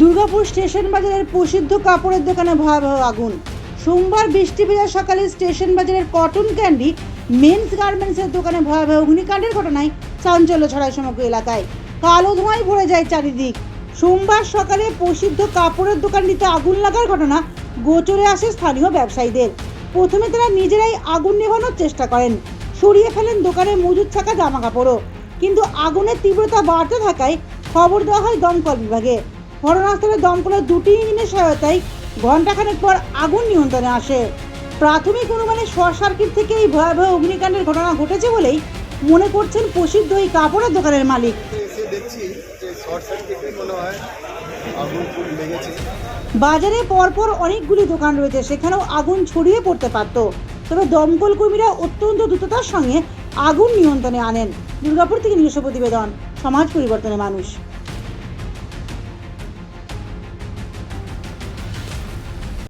Durgapur station বাজারের প্রসিদ্ধ কাপড়ের দোকানে ভয়াবহ আগুন। সোমবার বৃষ্টি ভেজা সকালে স্টেশন বাজারের কটন ক্যান্ডি মেন্স গার্মেন্টসের দোকানে ভয়াবহ অগ্নিকাণ্ডের ঘটনায় চাঞ্চল্য ছড়ায় সমগ্র এলাকায়। কালো ধোঁয়ায় ভরে যায় চারিদিক। সোমবার সকালে প্রসিদ্ধ কাপড়ের দোকানটিতে আগুন লাগার ঘটনা গোচরে আসে স্থানীয় ব্যবসায়ীদের। প্রথমে তারা নিজেরাই আগুন নেভানোর চেষ্টা করেন। সরিয়ে ফেলেন দোকানে মজুদ থাকা জামা কাপড়ও কিন্তু আগুনের তীব্রতা বাড়তে থাকায় খবর দেওয়া হয় দমকল বিভাগে। ঘটনাস্থলে দমকলের দুটি ইঞ্জিনের সহায়তায় ঘণ্টাখানেক পর আগুন নিয়ন্ত্রণে আসে। প্রাথমিক অনুমানে শর্ট সার্কিট থেকে এই ভয়াবহ অগ্নিকাণ্ডের ঘটনা ঘটেছে বলেই মনে করছেন প্রসিদ্ধ এই কাপড়ের দোকানের মালিক। এসে দেখছি যে শর্ট সার্কিটে মনে হয় আগুন লেগেছে। বাজারে পরপর অনেকগুলি দোকান রয়েছে সেখানেও আগুন ছড়িয়ে পড়তে পারত। তবে দমকল কর্মীরা অত্যন্ত দ্রুততার সঙ্গে আগুন নিয়ন্ত্রণে আনেন। দুর্গাপুর থেকে নিজস্ব প্রতিবেদন সমাজ পরিবর্তনের মানুষ।